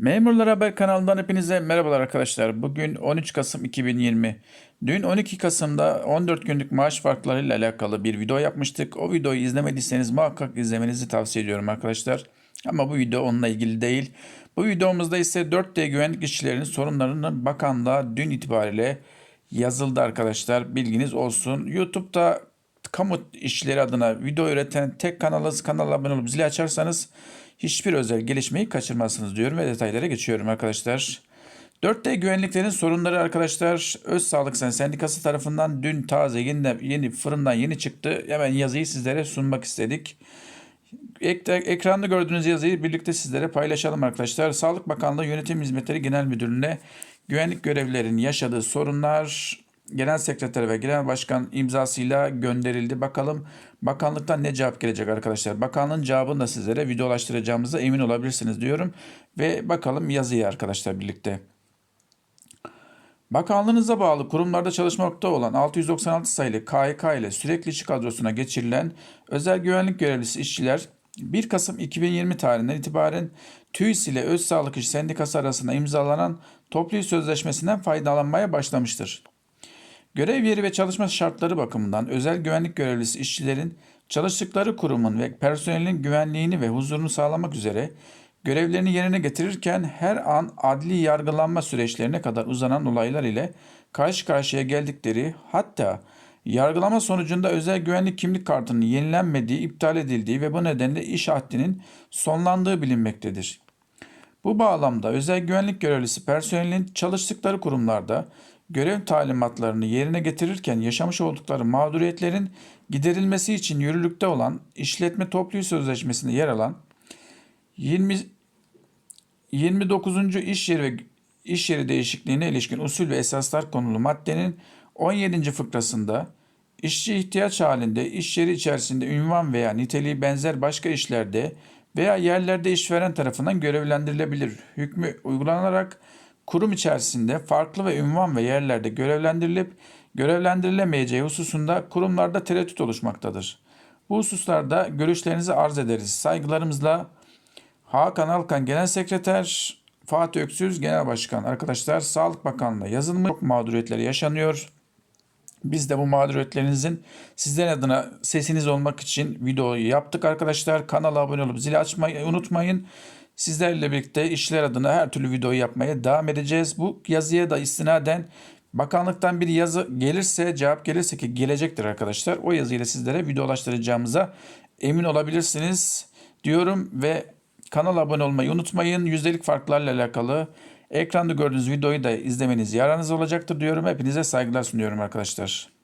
Memurlar Haber kanalından hepinize merhabalar arkadaşlar. Bugün 13 Kasım 2020. Dün 12 Kasım'da 14 günlük maaş farklarıyla alakalı bir video yapmıştık. O videoyu izlemediyseniz muhakkak izlemenizi tavsiye ediyorum arkadaşlar. Ama bu video onunla ilgili değil. Bu videomuzda ise 4D güvenlik işçilerinin sorunlarının bakanlığa dün itibariyle yazıldı arkadaşlar. Bilginiz olsun. YouTube'da kamu işçileri adına video üreten tek kanalınız kanala abone olup zili açarsanız hiçbir özel gelişmeyi kaçırmazsınız diyorum ve detaylara geçiyorum arkadaşlar. 4D güvenliklerin sorunları arkadaşlar Öz Sağlık Sen Sendikası tarafından dün taze yeni, yeni fırından yeni çıktı. Hemen yazıyı sizlere sunmak istedik. Ek, ekranda gördüğünüz yazıyı birlikte sizlere paylaşalım arkadaşlar. Sağlık Bakanlığı Yönetim Hizmetleri Genel Müdürlüğü'ne güvenlik görevlilerinin yaşadığı sorunlar Genel Sekreter ve Genel Başkan imzasıyla gönderildi. Bakalım bakanlıktan ne cevap gelecek arkadaşlar. Bakanlığın cevabını da sizlere videolaştıracağımıza emin olabilirsiniz diyorum. Ve bakalım yazıyı arkadaşlar birlikte. Bakanlığınıza bağlı kurumlarda çalışmakta olan 696 sayılı KYK ile sürekli işçi kadrosuna geçirilen özel güvenlik görevlisi işçiler 1 Kasım 2020 tarihinden itibaren TÜİS ile Öz Sağlık İş Sendikası arasında imzalanan toplu sözleşmesinden faydalanmaya başlamıştır. Görev yeri ve çalışma şartları bakımından özel güvenlik görevlisi işçilerin çalıştıkları kurumun ve personelin güvenliğini ve huzurunu sağlamak üzere görevlerini yerine getirirken her an adli yargılanma süreçlerine kadar uzanan olaylar ile karşı karşıya geldikleri hatta yargılama sonucunda özel güvenlik kimlik kartının yenilenmediği, iptal edildiği ve bu nedenle iş haddinin sonlandığı bilinmektedir. Bu bağlamda özel güvenlik görevlisi personelin çalıştıkları kurumlarda görev talimatlarını yerine getirirken yaşamış oldukları mağduriyetlerin giderilmesi için yürürlükte olan işletme toplu sözleşmesinde yer alan 20 29. iş yeri ve iş yeri değişikliğine ilişkin usul ve esaslar konulu maddenin 17. fıkrasında işçi ihtiyaç halinde iş yeri içerisinde ünvan veya niteliği benzer başka işlerde veya yerlerde işveren tarafından görevlendirilebilir. Hükmü uygulanarak kurum içerisinde farklı ve ünvan ve yerlerde görevlendirilip görevlendirilemeyeceği hususunda kurumlarda tereddüt oluşmaktadır. Bu hususlarda görüşlerinizi arz ederiz. Saygılarımızla Hakan Alkan Genel Sekreter, Fatih Öksüz Genel Başkan. Arkadaşlar Sağlık Bakanlığı yazılmış çok mağduriyetleri yaşanıyor. Biz de bu mağduriyetlerinizin sizlerin adına sesiniz olmak için videoyu yaptık arkadaşlar. Kanala abone olup zili açmayı unutmayın. Sizlerle birlikte işler adına her türlü videoyu yapmaya devam edeceğiz. Bu yazıya da istinaden bakanlıktan bir yazı gelirse, cevap gelirse ki gelecektir arkadaşlar. O yazıyla sizlere videolaştıracağımıza emin olabilirsiniz diyorum ve kanala abone olmayı unutmayın. Yüzdelik farklarla alakalı ekranda gördüğünüz videoyu da izlemeniz yararınız olacaktır diyorum. Hepinize saygılar sunuyorum arkadaşlar.